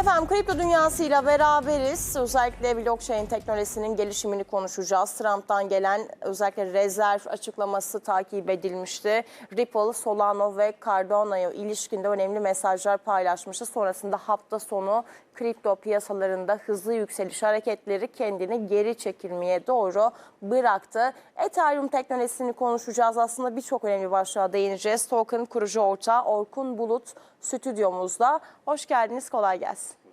Efendim kripto dünyasıyla beraberiz. Özellikle blockchain teknolojisinin gelişimini konuşacağız. Trump'tan gelen özellikle rezerv açıklaması takip edilmişti. Ripple, Solano ve Cardano'ya ilişkinde önemli mesajlar paylaşmıştı. Sonrasında hafta sonu kripto piyasalarında hızlı yükseliş hareketleri kendini geri çekilmeye doğru bıraktı. Ethereum teknolojisini konuşacağız. Aslında birçok önemli başlığa değineceğiz. Token kurucu ortağı Orkun Bulut stüdyomuzda. Hoş geldiniz, kolay gelsin.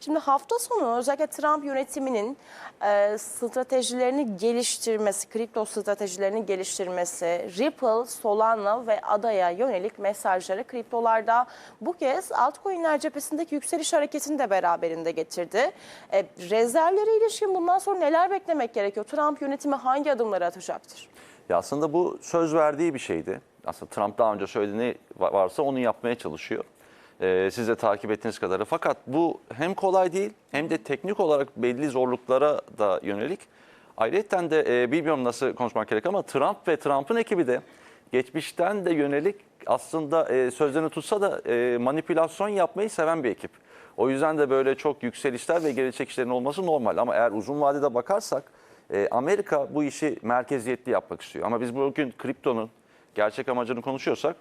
Şimdi hafta sonu özellikle Trump yönetiminin e, stratejilerini geliştirmesi, kripto stratejilerini geliştirmesi, Ripple, Solana ve ADA'ya yönelik mesajları kriptolarda bu kez altcoin'ler cephesindeki yükseliş hareketini de beraberinde getirdi. E, rezervlere ilişkin bundan sonra neler beklemek gerekiyor? Trump yönetimi hangi adımları atacaktır? Ya aslında bu söz verdiği bir şeydi. Aslında Trump daha önce söylediğini varsa onu yapmaya çalışıyor. Ee, siz de takip ettiğiniz kadarıyla. Fakat bu hem kolay değil hem de teknik olarak belli zorluklara da yönelik. Ayrıca de e, bilmiyorum nasıl konuşmak gerek ama Trump ve Trump'ın ekibi de geçmişten de yönelik aslında e, sözlerini tutsa da e, manipülasyon yapmayı seven bir ekip. O yüzden de böyle çok yükselişler ve geri çekişlerin olması normal. Ama eğer uzun vadede bakarsak e, Amerika bu işi merkeziyetli yapmak istiyor. Ama biz bugün kriptonun gerçek amacını konuşuyorsak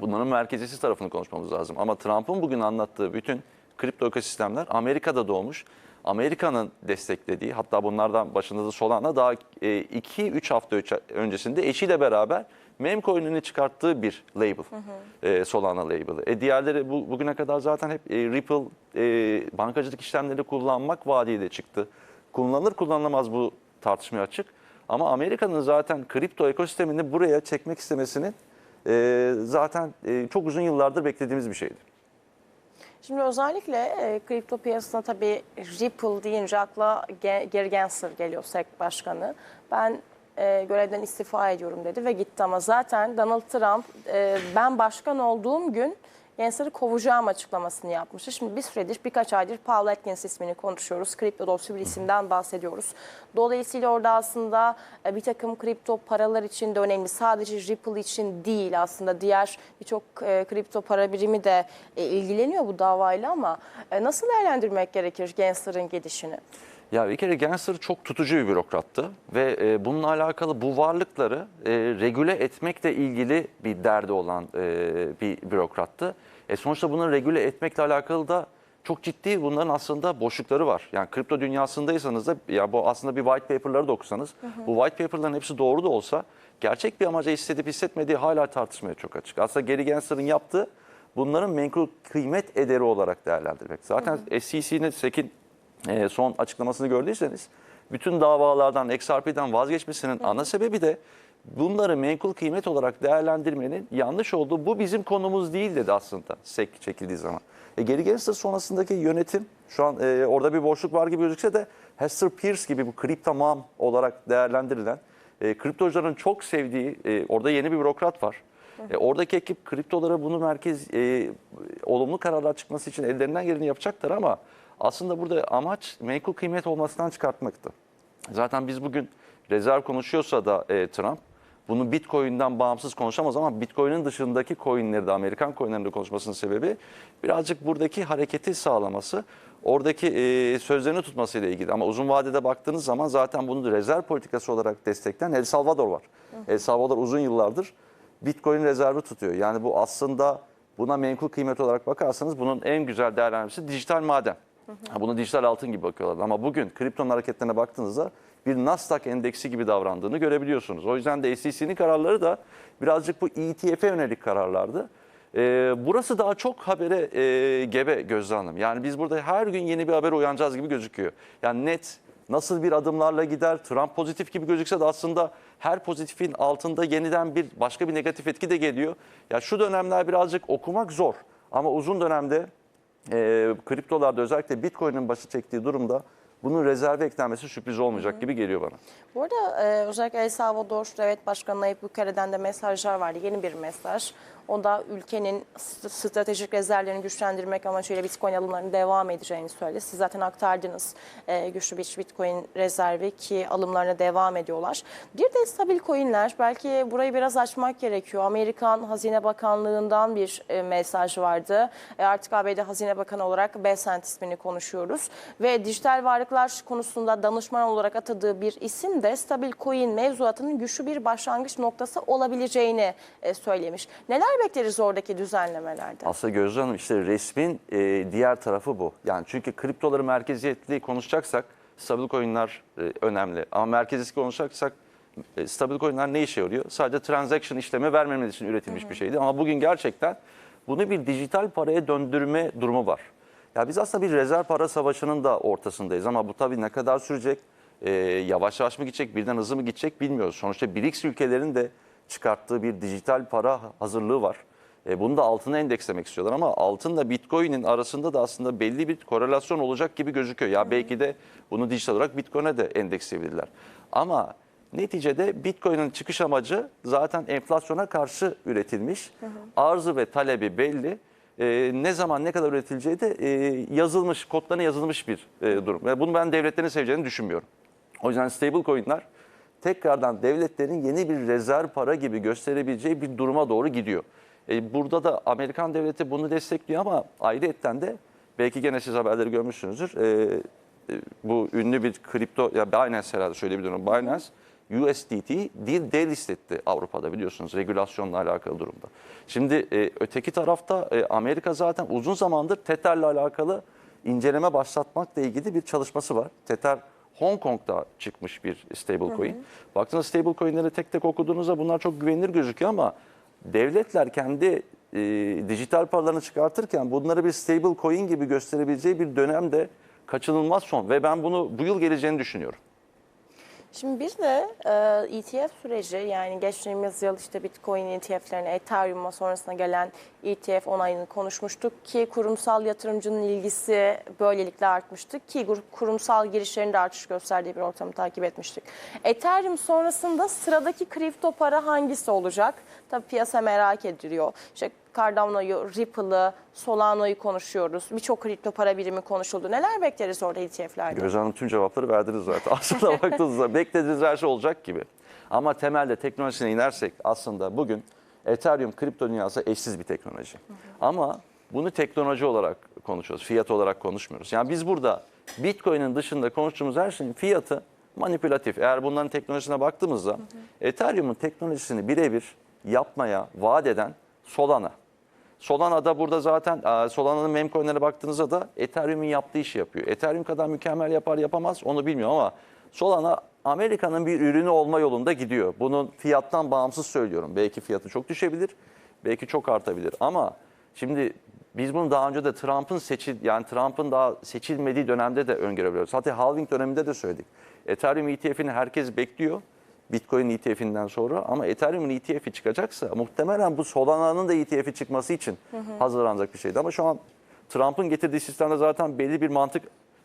bunların merkeziyetsiz tarafını konuşmamız lazım. Ama Trump'ın bugün anlattığı bütün kripto ekosistemler Amerika'da doğmuş. Amerika'nın desteklediği hatta bunlardan başında da Solana daha 2-3 hafta öncesinde eşiyle beraber Memcoin'ini çıkarttığı bir label. E, Solana label'ı. E, diğerleri bu, bugüne kadar zaten hep e, Ripple e, bankacılık işlemleri kullanmak vaadiyle çıktı. Kullanılır kullanılamaz bu tartışmaya açık. Ama Amerika'nın zaten kripto ekosistemini buraya çekmek istemesinin e, zaten e, çok uzun yıllardır beklediğimiz bir şeydi. Şimdi özellikle e, kripto piyasasına tabii Ripple deyince akla Gary Gensler geliyor SEC başkanı. Ben e, görevden istifa ediyorum dedi ve gitti ama zaten Donald Trump e, ben başkan olduğum gün Gensler'ı kovacağım açıklamasını yapmıştı. Şimdi bir süredir birkaç aydır Paul Atkins ismini konuşuyoruz. Kripto dostu bir isimden bahsediyoruz. Dolayısıyla orada aslında e, bir takım kripto paralar için de önemli. Sadece Ripple için değil aslında diğer birçok e, kripto para birimi de e, ilgileniyor bu davayla ama nasıl değerlendirmek gerekir Gensler'ın gidişini? Ya bir kere Gensler çok tutucu bir bürokrattı ve e, bununla alakalı bu varlıkları e, regüle etmekle ilgili bir derdi olan e, bir bürokrattı. E, sonuçta bunu regüle etmekle alakalı da çok ciddi bunların aslında boşlukları var. Yani kripto dünyasındaysanız da ya bu aslında bir white paper'ları da okusanız bu white paper'ların hepsi doğru da olsa gerçek bir amaca hissedip hissetmediği hala tartışmaya çok açık. Aslında Gary Gensler'ın yaptığı bunların menkul kıymet ederi olarak değerlendirmek. Zaten SEC'nin SEC'in e, son açıklamasını gördüyseniz bütün davalardan XRP'den vazgeçmesinin ana sebebi de bunları menkul kıymet olarak değerlendirmenin yanlış olduğu bu bizim konumuz değil dedi aslında SEC çekildiği zaman. E, geri gelirse sonrasındaki yönetim şu an e, orada bir boşluk var gibi gözükse de Hester Pierce gibi bu kriptomam olarak değerlendirilen e, kriptocuların çok sevdiği e, orada yeni bir bürokrat var. E, oradaki ekip kriptolara bunu merkez e, olumlu kararlar çıkması için ellerinden geleni yapacaklar ama aslında burada amaç menkul kıymet olmasından çıkartmaktı. Zaten biz bugün rezerv konuşuyorsa da e, Trump bunu Bitcoin'den bağımsız konuşamaz ama Bitcoin'in dışındaki coinleri de Amerikan coinlerinde konuşmasının sebebi birazcık buradaki hareketi sağlaması, oradaki e, sözlerini tutmasıyla ilgili. Ama uzun vadede baktığınız zaman zaten bunu rezerv politikası olarak destekleyen El Salvador var. El Salvador uzun yıllardır Bitcoin rezervi tutuyor. Yani bu aslında buna menkul kıymet olarak bakarsanız bunun en güzel değerlendirmesi dijital maden. Ha, Buna dijital altın gibi bakıyorlar. Ama bugün kriptonun hareketlerine baktığınızda bir Nasdaq endeksi gibi davrandığını görebiliyorsunuz. O yüzden de SEC'nin kararları da birazcık bu ETF'e yönelik kararlardı. Ee, burası daha çok habere e, gebe Gözde Hanım. Yani biz burada her gün yeni bir haber uyanacağız gibi gözüküyor. Yani net nasıl bir adımlarla gider, Trump pozitif gibi gözükse de aslında her pozitifin altında yeniden bir başka bir negatif etki de geliyor. Ya şu dönemler birazcık okumak zor ama uzun dönemde e, kriptolarda özellikle Bitcoin'in başı çektiği durumda bunun rezerve eklenmesi sürpriz olmayacak gibi geliyor bana. Bu arada e, özellikle El Salvador Devlet Başkanı Nayib Bukare'den de mesajlar vardı. Yeni bir mesaj. O da ülkenin stratejik rezervlerini güçlendirmek amacıyla Bitcoin alımlarının devam edeceğini söyledi. Siz zaten aktardınız e, güçlü bir Bitcoin rezervi ki alımlarına devam ediyorlar. Bir de stabil coinler belki burayı biraz açmak gerekiyor. Amerikan Hazine Bakanlığı'ndan bir e, mesaj vardı. E, artık ABD Hazine Bakanı olarak Bessent ismini konuşuyoruz. Ve dijital varlıklar konusunda danışman olarak atadığı bir isim de stabil coin mevzuatının güçlü bir başlangıç noktası olabileceğini e, söylemiş. Neler bekleriz oradaki düzenlemelerde? Aslında Gözde Hanım işte resmin e, diğer tarafı bu. Yani çünkü kriptoları merkeziyetli konuşacaksak stabil coinler e, önemli. Ama merkeziyetli konuşacaksak e, stabil coinler ne işe yarıyor? Sadece transaction işlemi vermemiz için üretilmiş bir şeydi. Ama bugün gerçekten bunu bir dijital paraya döndürme durumu var. Ya biz aslında bir rezerv para savaşının da ortasındayız ama bu tabii ne kadar sürecek? E, yavaş yavaş mı gidecek, birden hızlı mı gidecek bilmiyoruz. Sonuçta BRICS ülkelerin de çıkarttığı bir dijital para hazırlığı var. E, bunu da altına endekslemek istiyorlar ama altınla Bitcoin'in arasında da aslında belli bir korelasyon olacak gibi gözüküyor. Ya belki de bunu dijital olarak Bitcoin'e de endeksleyebilirler. Ama neticede Bitcoin'in çıkış amacı zaten enflasyona karşı üretilmiş. Arzı ve talebi belli. E, ne zaman ne kadar üretileceği de e, yazılmış, kodlarına yazılmış bir e, durum. Ve bunu ben devletlerin seveceğini düşünmüyorum. O yüzden stable coin'ler tekrardan devletlerin yeni bir rezerv para gibi gösterebileceği bir duruma doğru gidiyor. E, burada da Amerikan devleti bunu destekliyor ama ayrıyetten de belki gene siz haberleri görmüşsünüzdür. E, e, bu ünlü bir kripto, ya Binance herhalde söyleyebilirim. Binance USDT değil delistetti Avrupa'da biliyorsunuz regülasyonla alakalı durumda. Şimdi e, öteki tarafta e, Amerika zaten uzun zamandır Tether'le alakalı inceleme başlatmakla ilgili bir çalışması var. Tether Hong Kong'da çıkmış bir stable coin. Baktığınız stable coin'leri tek tek okuduğunuzda bunlar çok güvenilir gözüküyor ama devletler kendi e, dijital paralarını çıkartırken bunları bir stable coin gibi gösterebileceği bir dönemde kaçınılmaz son ve ben bunu bu yıl geleceğini düşünüyorum. Şimdi bir de e, ETF süreci yani geçtiğimiz yıl işte Bitcoin ETF'lerine, Ethereum'a sonrasında gelen ETF onayını konuşmuştuk ki kurumsal yatırımcının ilgisi böylelikle artmıştı ki kurumsal girişlerin de artış gösterdiği bir ortamı takip etmiştik. Ethereum sonrasında sıradaki kripto para hangisi olacak? Tabii piyasa merak ediliyor. İşte Cardano'yu, Ripple'ı, Solano'yu konuşuyoruz. Birçok kripto para birimi konuşuldu. Neler bekleriz orada ETF'lerde? Gözde Hanım tüm cevapları verdiniz zaten. Aslında baktığınızda beklediğiniz her şey olacak gibi. Ama temelde teknolojisine inersek aslında bugün Ethereum kripto dünyası eşsiz bir teknoloji. Ama bunu teknoloji olarak konuşuyoruz. Fiyat olarak konuşmuyoruz. Yani biz burada Bitcoin'in dışında konuştuğumuz her şeyin fiyatı manipülatif. Eğer bunların teknolojisine baktığımızda Ethereum'un teknolojisini birebir yapmaya vaat eden Solana. Solana'da burada zaten e, Solana'nın memcoin'lere baktığınızda da Ethereum'un yaptığı işi yapıyor. Ethereum kadar mükemmel yapar yapamaz onu bilmiyorum ama Solana Amerika'nın bir ürünü olma yolunda gidiyor. Bunun fiyattan bağımsız söylüyorum. Belki fiyatı çok düşebilir, belki çok artabilir ama şimdi biz bunu daha önce de Trump'ın seçil yani Trump'ın daha seçilmediği dönemde de öngörebiliyoruz. Hatta halving döneminde de söyledik. Ethereum ETF'ini herkes bekliyor. Bitcoin ETF'inden sonra ama Ethereum'un ETF'i çıkacaksa muhtemelen bu Solana'nın da ETF'i çıkması için hazırlanacak bir şeydi. Ama şu an Trump'ın getirdiği sistemde zaten belli bir mantık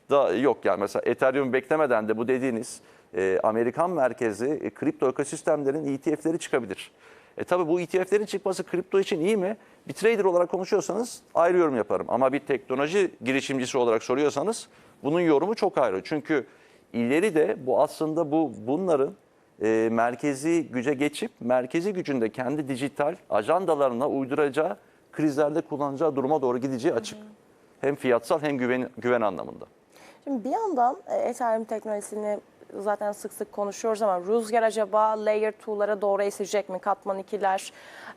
da yok. Yani mesela Ethereum beklemeden de bu dediğiniz e, Amerikan merkezli e, kripto ekosistemlerin ETF'leri çıkabilir. E tabi bu ETF'lerin çıkması kripto için iyi mi? Bir trader olarak konuşuyorsanız ayrı yorum yaparım. Ama bir teknoloji girişimcisi olarak soruyorsanız bunun yorumu çok ayrı. Çünkü ileri de bu aslında bu bunların e, merkezi güce geçip merkezi gücünde kendi dijital ajandalarına uyduracağı krizlerde kullanacağı duruma doğru gideceği açık. Hem fiyatsal hem güven, güven anlamında. Şimdi bir yandan e, Ethereum teknolojisini zaten sık sık konuşuyoruz ama rüzgar acaba Layer 2'lara doğru esecek mi? Katman 2'ler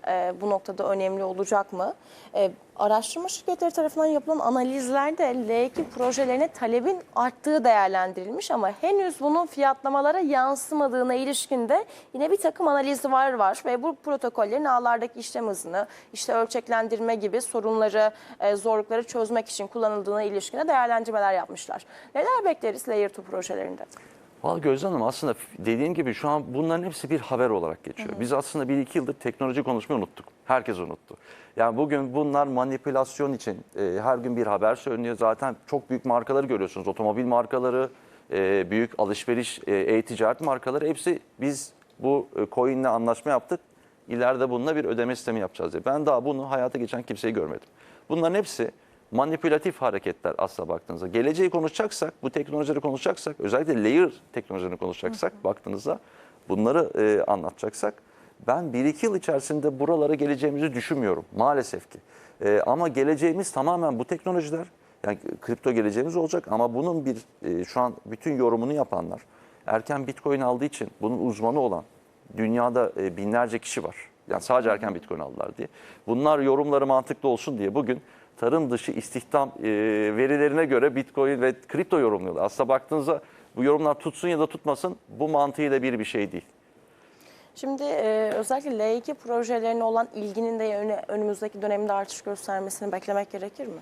e, bu noktada önemli olacak mı? E, araştırma şirketleri tarafından yapılan analizlerde L2 projelerine talebin arttığı değerlendirilmiş ama henüz bunun fiyatlamalara yansımadığına ilişkin de yine bir takım analizler var ve bu protokollerin ağlardaki işlem hızını, işte ölçeklendirme gibi sorunları, e, zorlukları çözmek için kullanıldığına ilişkin de değerlendirmeler yapmışlar. Neler bekleriz Layer 2 projelerinde? Vallahi Gözde Hanım aslında dediğim gibi şu an bunların hepsi bir haber olarak geçiyor. Biz aslında bir iki yıldır teknoloji konuşmayı unuttuk. Herkes unuttu. Yani bugün bunlar manipülasyon için e, her gün bir haber söyleniyor. Zaten çok büyük markaları görüyorsunuz. Otomobil markaları, e, büyük alışveriş, e, e-ticaret markaları hepsi biz bu e, coin'le anlaşma yaptık. ileride bununla bir ödeme sistemi yapacağız diye. Ben daha bunu hayata geçen kimseyi görmedim. Bunların hepsi manipülatif hareketler aslına baktığınızda. Geleceği konuşacaksak, bu teknolojileri konuşacaksak, özellikle layer teknolojilerini konuşacaksak baktığınızda bunları e, anlatacaksak ben 1-2 yıl içerisinde buralara geleceğimizi düşünmüyorum maalesef ki. E, ama geleceğimiz tamamen bu teknolojiler. Yani kripto geleceğimiz olacak ama bunun bir e, şu an bütün yorumunu yapanlar erken bitcoin aldığı için bunun uzmanı olan dünyada e, binlerce kişi var. Yani sadece erken bitcoin aldılar diye. Bunlar yorumları mantıklı olsun diye bugün tarım dışı istihdam e, verilerine göre bitcoin ve kripto yorumluyorlar. Aslında baktığınızda bu yorumlar tutsun ya da tutmasın bu mantığıyla bir bir şey değil. Şimdi e, özellikle L2 projelerine olan ilginin de önümüzdeki dönemde artış göstermesini beklemek gerekir mi?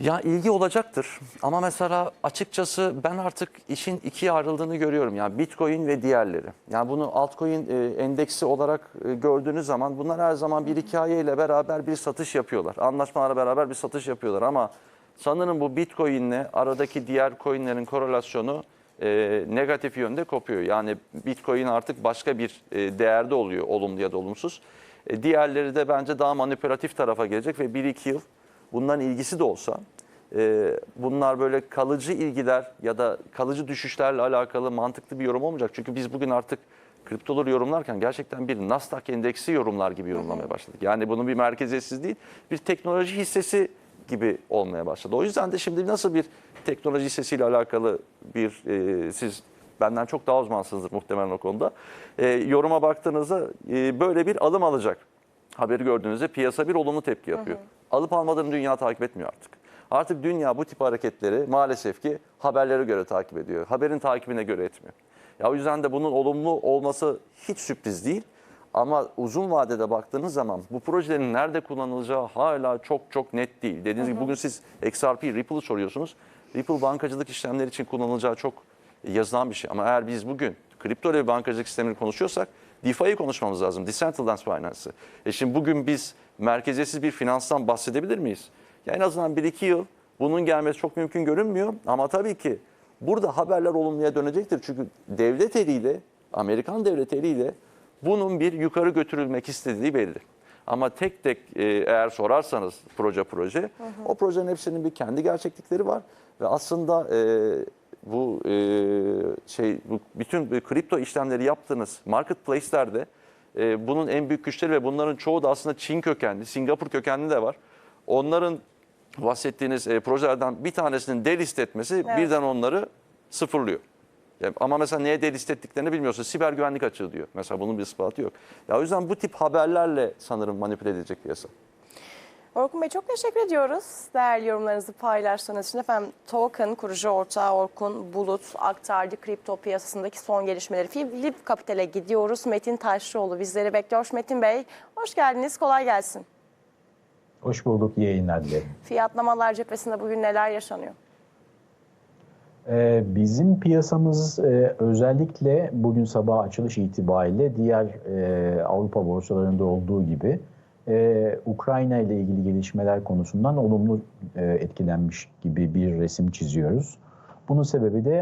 Ya ilgi olacaktır ama mesela açıkçası ben artık işin ikiye ayrıldığını görüyorum. Yani Bitcoin ve diğerleri. Yani bunu altcoin e, endeksi olarak e, gördüğünüz zaman bunlar her zaman bir hikayeyle beraber bir satış yapıyorlar. Anlaşmalarla beraber bir satış yapıyorlar ama sanırım bu Bitcoin'le aradaki diğer coinlerin korelasyonu e, negatif yönde kopuyor. Yani Bitcoin artık başka bir e, değerde oluyor olumlu ya da olumsuz. E, diğerleri de bence daha manipülatif tarafa gelecek ve 1-2 yıl bundan ilgisi de olsa e, bunlar böyle kalıcı ilgiler ya da kalıcı düşüşlerle alakalı mantıklı bir yorum olmayacak. Çünkü biz bugün artık kriptoları yorumlarken gerçekten bir Nasdaq endeksi yorumlar gibi yorumlamaya başladık. Yani bunun bir merkeziyetsiz değil, bir teknoloji hissesi gibi olmaya başladı. O yüzden de şimdi nasıl bir teknoloji hissesiyle alakalı bir e, siz benden çok daha uzmansınızdır muhtemelen o konuda. E, yoruma baktığınızda e, böyle bir alım alacak haberi gördüğünüzde piyasa bir olumlu tepki yapıyor. Alıp almadığını dünya takip etmiyor artık. Artık dünya bu tip hareketleri maalesef ki haberlere göre takip ediyor. Haberin takibine göre etmiyor. Ya o yüzden de bunun olumlu olması hiç sürpriz değil. Ama uzun vadede baktığınız zaman bu projelerin nerede kullanılacağı hala çok çok net değil. Dediğiniz gibi bugün siz XRP, Ripple'ı soruyorsunuz. Ripple bankacılık işlemleri için kullanılacağı çok yazılan bir şey. Ama eğer biz bugün kripto ile bankacılık sistemini konuşuyorsak DeFi'yi konuşmamız lazım. Decentralized Finance'ı. E şimdi bugün biz merkeziyetsiz bir finanstan bahsedebilir miyiz? Ya en azından 1-2 yıl bunun gelmesi çok mümkün görünmüyor. Ama tabii ki burada haberler olumluya dönecektir. Çünkü devlet eliyle, Amerikan devlet eliyle bunun bir yukarı götürülmek istediği belli. Ama tek tek e, eğer sorarsanız proje proje, o projenin hepsinin bir kendi gerçeklikleri var. Ve aslında e, bu e, şey bu bütün bu kripto işlemleri yaptığınız marketplace'lerde e, bunun en büyük güçleri ve bunların çoğu da aslında Çin kökenli, Singapur kökenli de var. Onların bahsettiğiniz e, projelerden bir tanesinin delist etmesi Evet. birden onları sıfırlıyor. Ya ama mesela neye delist ettiklerini bilmiyorsa siber güvenlik açığı diyor. Mesela bunun bir ispatı yok. Ya o yüzden bu tip haberlerle sanırım manipüle edilecek piyasa. Orkun Bey çok teşekkür ediyoruz. Değerli yorumlarınızı paylaştığınız için efendim Token kurucu ortağı Orkun Bulut aktardı kripto piyasasındaki son gelişmeleri. Philip Capital'e gidiyoruz. Metin Taşçıoğlu bizleri bekliyor. Metin Bey hoş geldiniz. Kolay gelsin. Hoş bulduk, iyi yayınlar dilerim. Fiyatlamalar cephesinde bugün neler yaşanıyor? Ee, bizim piyasamız e, özellikle bugün sabah açılış itibariyle diğer e, Avrupa borsalarında olduğu gibi e, Ukrayna ile ilgili gelişmeler konusundan olumlu e, etkilenmiş gibi bir resim çiziyoruz. Bunun sebebi de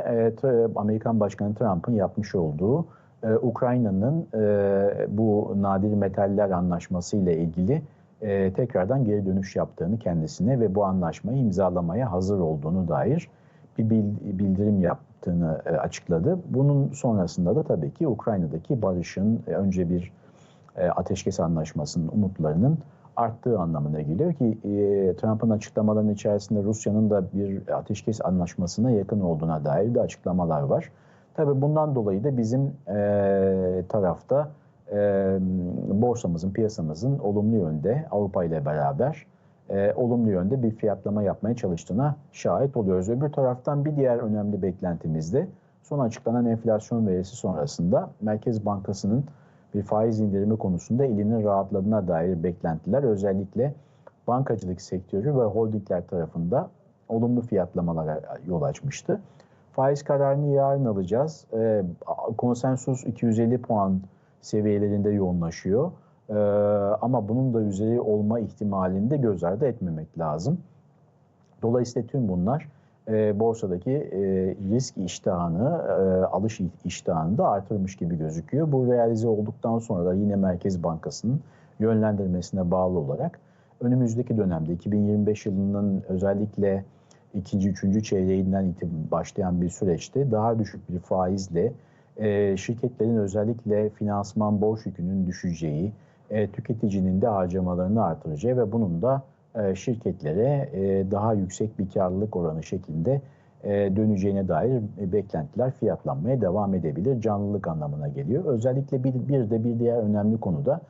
e, Amerikan Başkanı Trump'ın yapmış olduğu e, Ukrayna'nın e, bu nadir metaller anlaşması ile ilgili e, tekrardan geri dönüş yaptığını kendisine ve bu anlaşmayı imzalamaya hazır olduğunu dair bir bil- bildirim yaptığını e, açıkladı. Bunun sonrasında da tabii ki Ukrayna'daki barışın e, önce bir e, ateşkes anlaşmasının umutlarının arttığı anlamına geliyor ki e, Trump'ın açıklamalarının içerisinde Rusya'nın da bir ateşkes anlaşmasına yakın olduğuna dair de açıklamalar var. Tabii bundan dolayı da bizim e, tarafta e, borsamızın, piyasamızın olumlu yönde Avrupa ile beraber olumlu yönde bir fiyatlama yapmaya çalıştığına şahit oluyoruz. Öbür taraftan bir diğer önemli beklentimiz de son açıklanan enflasyon verisi sonrasında Merkez Bankası'nın bir faiz indirimi konusunda elinin rahatladığına dair beklentiler özellikle bankacılık sektörü ve holdingler tarafında olumlu fiyatlamalara yol açmıştı. Faiz kararını yarın alacağız. E, konsensus 250 puan seviyelerinde yoğunlaşıyor. Ee, ama bunun da üzeri olma ihtimalini de göz ardı etmemek lazım. Dolayısıyla tüm bunlar e, borsadaki e, risk iştahını, e, alış iştahını da artırmış gibi gözüküyor. Bu realize olduktan sonra da yine Merkez Bankası'nın yönlendirmesine bağlı olarak önümüzdeki dönemde 2025 yılının özellikle ikinci, üçüncü çeyreğinden itibaren başlayan bir süreçte daha düşük bir faizle e, şirketlerin özellikle finansman borç yükünün düşeceği, e, tüketicinin de harcamalarını artıracağı ve bunun da şirketlere e, daha yüksek bir karlılık oranı şeklinde e, döneceğine dair e, beklentiler fiyatlanmaya devam edebilir. Canlılık anlamına geliyor. Özellikle bir, bir de bir diğer önemli konu da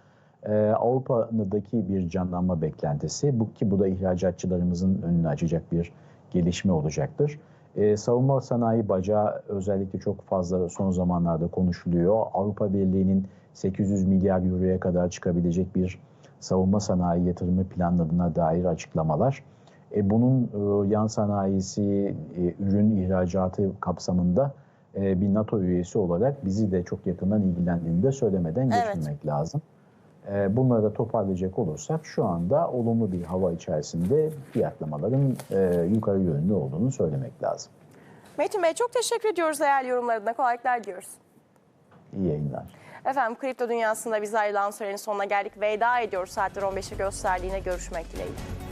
e, Avrupa'daki bir canlanma beklentisi. Bu ki bu da ihracatçılarımızın önünü açacak bir gelişme olacaktır. E, savunma sanayi bacağı özellikle çok fazla son zamanlarda konuşuluyor. Avrupa Birliği'nin 800 milyar euroya kadar çıkabilecek bir savunma sanayi yatırımı planladığına dair açıklamalar. E, bunun e, yan sanayisi, e, ürün ihracatı kapsamında e, bir NATO üyesi olarak bizi de çok yakından ilgilendiğini de söylemeden Evet. geçmemek lazım. E, bunları da toparlayacak olursak şu anda olumlu bir hava içerisinde fiyatlamaların e, yukarı yönlü olduğunu söylemek lazım. Metin Bey çok teşekkür ediyoruz değerli yorumlarına. Kolaylıklar diliyoruz. İyi yayınlar. Efendim kripto dünyasında biz ayrılan sürenin sonuna geldik. Veda ediyoruz. Saatler 15'i gösterdiğine görüşmek dileğiyle.